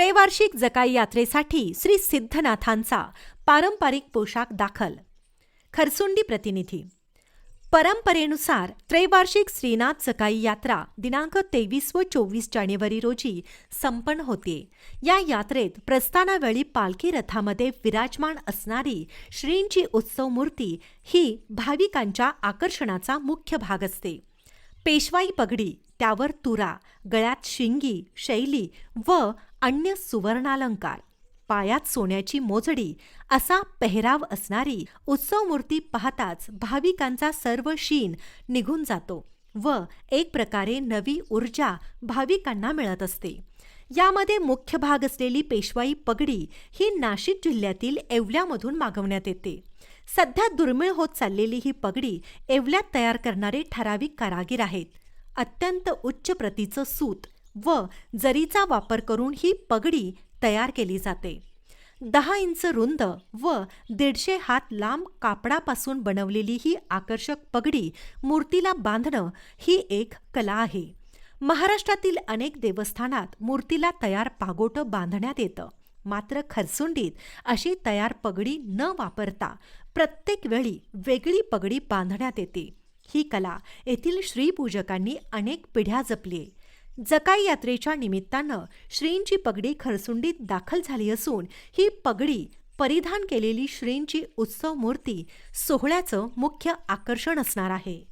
त्रैवार्षिक जकाई यात्रेसाठी श्री सिद्धनाथांचा पारंपरिक पोशाख दाखल. खरसुंडी प्रतिनिधी. परंपरेनुसार त्रैवार्षिक श्रीनाथ सकाई यात्रा दिनांक तेवीस व चोवीस जानेवारी रोजी संपन्न होते. या यात्रेत प्रस्थानावेळी पालखी रथामध्ये विराजमान असणारी श्रींची उत्सव मूर्ती ही भाविकांच्या आकर्षणाचा मुख्य भाग असते. पेशवाई पगडी त्यावर तुरा गळ्यात शिंगी शैली व अन्य सुवर्णालंकार पायात सोन्याची मोजडी असा पेहराव असणारी उत्सव मूर्ती पाहताच भाविकांचा सर्व शीन निघून जातो व एक प्रकारे नवी ऊर्जा भाविकांना मिळत असते. यामध्ये मुख्य भाग असलेली पेशवाई पगडी ही नाशिक जिल्ह्यातील येवल्यामधून मागवण्यात येते. सध्या दुर्मिळ होत चाललेली ही पगडी येवल्यात तयार करणारे ठराविक कारागीर आहेत. अत्यंत उच्च प्रतीचं सूत व जरीचा वापर करून ही पगडी तयार केली जाते. दहा इंच रुंद व दीडशे हात लांब कापडापासून बनवलेली ही आकर्षक पगडी मूर्तीला बांधणं ही एक कला आहे. महाराष्ट्रातील अनेक देवस्थानात मूर्तीला तयार पागोटं बांधण्यात येतं. मात्र खरसुंडीत अशी तयार पगडी न वापरता प्रत्येक वेळी वेगळी पगडी बांधण्यात येते. ही कला येथील श्रीपूजकांनी अनेक पिढ्या जपली. जकाई यात्रेच्या निमित्तानं श्रींची पगडी खरसुंडीत दाखल झाली असून ही पगडी परिधान केलेली श्रींची उत्सव मूर्ती सोहळ्याचं मुख्य आकर्षण असणार आहे.